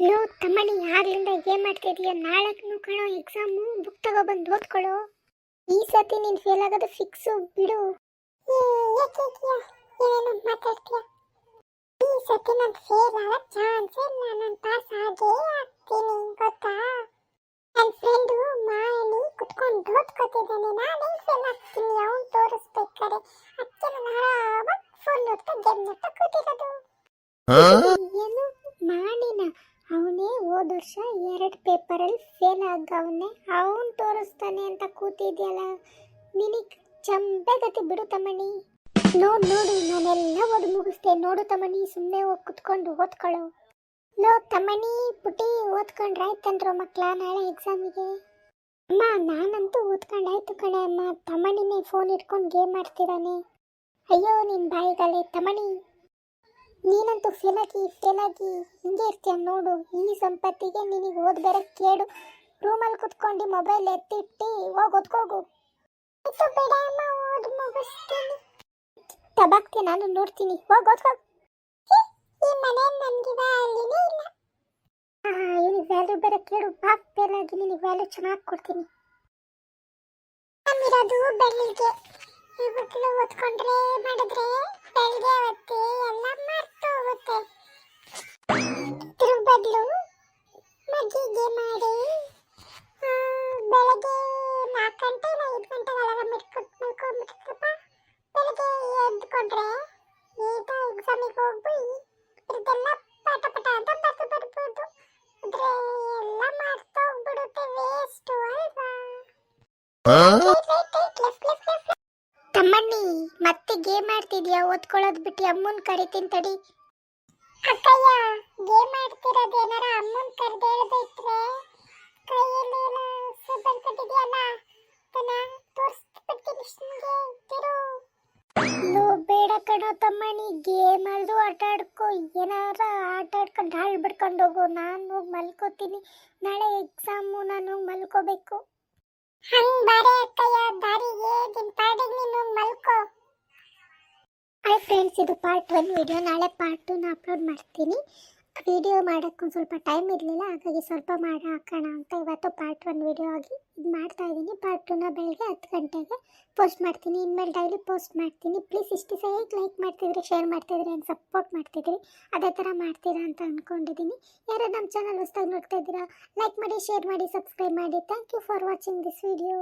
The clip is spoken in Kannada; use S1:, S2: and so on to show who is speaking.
S1: ಲೋ ತಮ್ಮಣಿ ಆಗ್ಲಿಂದ ಏನ್ ಮಾಡ್ತಿದೀಯ? ನಾಳಕ್ನು ಕಣೋ ಎಕ್ಸಾಮು ಬುಕ್ ತಗೊಬಂದು ಓದ್ಕೊಳ್ಳೋ ಈ ಸತಿ ನೀನ್ ಫೇಲ್ ಆಗೋದು ಫಿಕ್ಸು ಬಿಡು. ಏನೇನು ಮಾತಾಡ್ತೀಯ? ಈ ಸತಿ ನಾನು ಫೇಲ್ ಆಗೋ ಚಾನ್ಸ್ ಇಲ್ಲ. ನಾನು ಪಾಸ್ ಆಗೇ ಆಗ್ತೀನಿ ಗೊತ್ತಾ? ನನ್ನ ಫ್ರೆಂಡು ಮಾಯನಿ ಕುತ್ಕೊಂಡು ಓದ್ಕೋತಿದ್ದಾನೆ. ನಾನೇ ಫೇಲ್ ಆಗ್ತೀನಿ ಅವ್ನು ತೋರಿಸ್ಬೇಕಾರೆ ಅದಕ್ಕೆ ನಾನು ಆರಾಮಾಗಿ ಫೋನ್ ನೋಡ್ತಾ ಗೇಮ್ ನೋಡ್ತಾ ಕೂತಿರೋದು. ಏನು? ಹೋದ ವರ್ಷ ಎರಡು ಪೇಪರಲ್ಲಿ ಫೇಲ್ ಆಗವನೆ. ಅವನು ತೋರಿಸ್ತಾನೆ ಅಂತ ಕೂತಿದ್ಯಲ್ಲ, ನಿನಗೆ ಚಂಬೆಗತಿ ಬಿಡು ತಮ್ಮಣಿ ನೋಡು ನೋಡು, ನಾನೆಲ್ಲ ಓದಿ ಮುಗಿಸ್ದೆ. ನೋಡು ತಮ್ಮಣಿ ಸುಮ್ಮನೆ ಹೋಗಿ ಕುತ್ಕೊಂಡು ಓದ್ಕೊಳ್ಳೋ ಲೋ ತಮ್ಮಣಿ ಪುಟಿ ಓದ್ಕೊಂಡ್ರಾಯ್ತಂದ್ರು ಮಕ್ಕಳ ನಾಳೆ ಎಕ್ಸಾಮಿಗೆ ಅಮ್ಮ, ನಾನಂತೂ ಓದ್ಕೊಂಡಾಯ್ತು ಕಣೆ ಅಮ್ಮ. ತಮ್ಮಣಿನೇ ಫೋನ್ ಇಟ್ಕೊಂಡು ಗೇಮ್ ಆಡ್ತಿದ್ದಾನೆ ಅಯ್ಯೋ ನಿನ್ನ ಬಾಯಿಗಲೆ ತಮ್ಮಣಿ ನೀನಂತೂ ಫೇಲಾಗಿ ಫೇಲಾಗಿ ಹಿಂಗೆ ಇರ್ತೀಯ ನೋಡು ಈ ಸಂಪತ್ತಿಗೆ ನಿನಗೆ ಓದ್ ಬೇರೆ ಕೇಡು. ರೂಮಲ್ಲಿ ಕುತ್ಕೊಂಡು ಮೊಬೈಲ್ ಎತ್ತಿಟ್ಟು ಹೋಗಿ ಓದ್ಕೋಗು ಆಯ್ತು ಬೇಡ ಅಮ್ಮ ಓದ್ ಮುಗಿಸ್ತೀನಿ. ತಬಾಕ್ತಿ ನಾನು ನೋಡ್ತೀನಿ. ಹೋಗಿ ಓದ್ಕೋ ಛೀ, ಈ ಮನೆ ನನಗೆ ವ್ಯಾಲ್ಯೂನೇ ಇಲ್ಲ. ಇವನಿಗೆ ವ್ಯಾಲ್ಯೂ ಬೇರೆ ಕೇಳು. ಬಾಪ್ ಬೇಲಾಗಿ ನಿನಗೆ ವ್ಯಾಲ್ಯೂ ಚೆನ್ನಾಗಿ ಕೊಡ್ತೀನಿ. ನಮ್ಮಿರೋದು ಬೆಳ್ಳಿಗೆ. ಇವತ್ತು ಓದ್ಕೊಂಡ್ರೆ ಮಾಡಿದ್ರೆ ಬೆಳಿಗ್ಗೆ ಹೊತ್ತೆ ಎಲ್ಲ ಮರ್ತು ಹೋಗುತ್ತೆ ಇದ್ರ ಬದಲು ಮಜ್ಜಿಗೆ ಮಾಡಿ ಆ, ಬೆಳಗ್ಗೆ ನಾಲ್ಕು ಗಂಟೆ ಇಲ್ಲ ಐದು ಗಂಟೆಗೆ ಅಲಾರಾಮ್ ಇಟ್ಕೊಟ್ಟು ಮಲ್ಕೊಂಡ್ಬಿಡ್ತಪ್ಪ ಬೆಳಗ್ಗೆ ಎದ್ಕೊಂಡ್ರೆ ನೀಟಾಗಿ ಎಕ್ಸಾಮಿಗೆ ಹೋಗ್ಬಿಟ್ಟು ಇದ್ರೆಲ್ಲ ಪಟ ಪಟ ಅಂತ ಬರ್ದು ಬರ್ಬೋದು ಆದ್ರೆ ಎಲ್ಲ ಮರ್ತೋಗ್ಬಿಡುತ್ತೆ ವೇಸ್ಟು ಅಲ್ವಾ ಮತ್ತೆ ಗೇಮ್ ಆಡ್ತಿದ್ಯಾ? ಓದ್ಕೊಳ್ಳೋದು ಬಿಟ್ಟು ಅಮ್ಮನ್ ಕರಿತೀನಿ ತಡಿ. ಅಕ್ಕಯ್ಯ ಗೇಮ್ ಆಡ್ತಿರೋದು ಏನಾರ ಅಮ್ಮನ್ ಕರ್ದು ಹೇಳ್ಬಿಟ್ರೆ ಕೈಯಲ್ಲಿ ಅದನ್ನ ತೋರಿಸ್ಬಿಡ್ತೀನಿ ನಿಮ್ಗೆ ತಿರು ಲೋ ಬೇಡ ಕಣೋ ತಮ್ಮಣ್ಣಿ ಗೇಮ್ ಆದ್ರೂ ಆಟ ಆಡ್ಕೋ. ಏನಾರ ಆಟ ಆಡ್ಕೊಂಡು ಹಾಳು ಬಿಡ್ಕೊಂಡು ಹೋಗು. ನಾನು ಹೋಗಿ ಮಲ್ಕೋತೀನಿ. ನಾಳೆ ಎಕ್ಸಾಮು ನಾನು ಹೋಗಿ ಮಲ್ಕೋಬೇಕು. ಹಂಗ್ ಬಾರೆ ಅಕ್ಕಯ್ಯ ದಾರಿಗೆ ನಿನ್ ಪಾಡಿಗೆ ನೀನು ಮಲ್ಕೋ. ಹಾಯ್ ಫ್ರೆಂಡ್ಸ್ ಇದು ಪಾರ್ಟ್ ಒನ್ ವಿಡಿಯೋ ನಾಳೆ ಪಾರ್ಟ್ ಟೂನ ಅಪ್ಲೋಡ್ ಮಾಡ್ತೀನಿ. ವಿಡಿಯೋ ಮಾಡೋಕ್ಕೆ ಒಂದು ಸ್ವಲ್ಪ ಟೈಮ್ ಇರಲಿಲ್ಲ. ಹಾಗಾಗಿ ಸ್ವಲ್ಪ ಮಾಡಿ, ಹಾಕೋಣ ಅಂತ ಇವತ್ತು ಪಾರ್ಟ್ ಒನ್ ವಿಡಿಯೋ ಆಗಿ ಇದು ಮಾಡ್ತಾ ಇದ್ದೀನಿ. ಪಾರ್ಟ್ ಟೂನ ಬೆಳಗ್ಗೆ ಹತ್ತು ಗಂಟೆಗೆ ಪೋಸ್ಟ್ ಮಾಡ್ತೀನಿ. ಇನ್ಮೇಲೆ ಡೈಲಿ ಪೋಸ್ಟ್ ಮಾಡ್ತೀನಿ. ಪ್ಲೀಸ್ ಇಷ್ಟು ಸಹ ಲೈಕ್ ಮಾಡ್ತಿದ್ರಿ ಶೇರ್ ಮಾಡ್ತಿದ್ರಿ ಆ್ಯಂಡ್ ಸಪೋರ್ಟ್ ಮಾಡ್ತಿದ್ರಿ, ಅದೇ ಥರ ಮಾಡ್ತೀರಾ ಅಂತ ಅಂದ್ಕೊಂಡಿದ್ದೀನಿ ಯಾರೋ ನಮ್ಮ ಚಾನಲ್ ಹೊಸ್ದಾಗಿ ನೋಡ್ತಾ ಇದ್ದೀರಾ ಲೈಕ್ ಮಾಡಿ ಶೇರ್ ಮಾಡಿ ಸಬ್ಸ್ಕ್ರೈಬ್ ಮಾಡಿ. Thank you for watching this video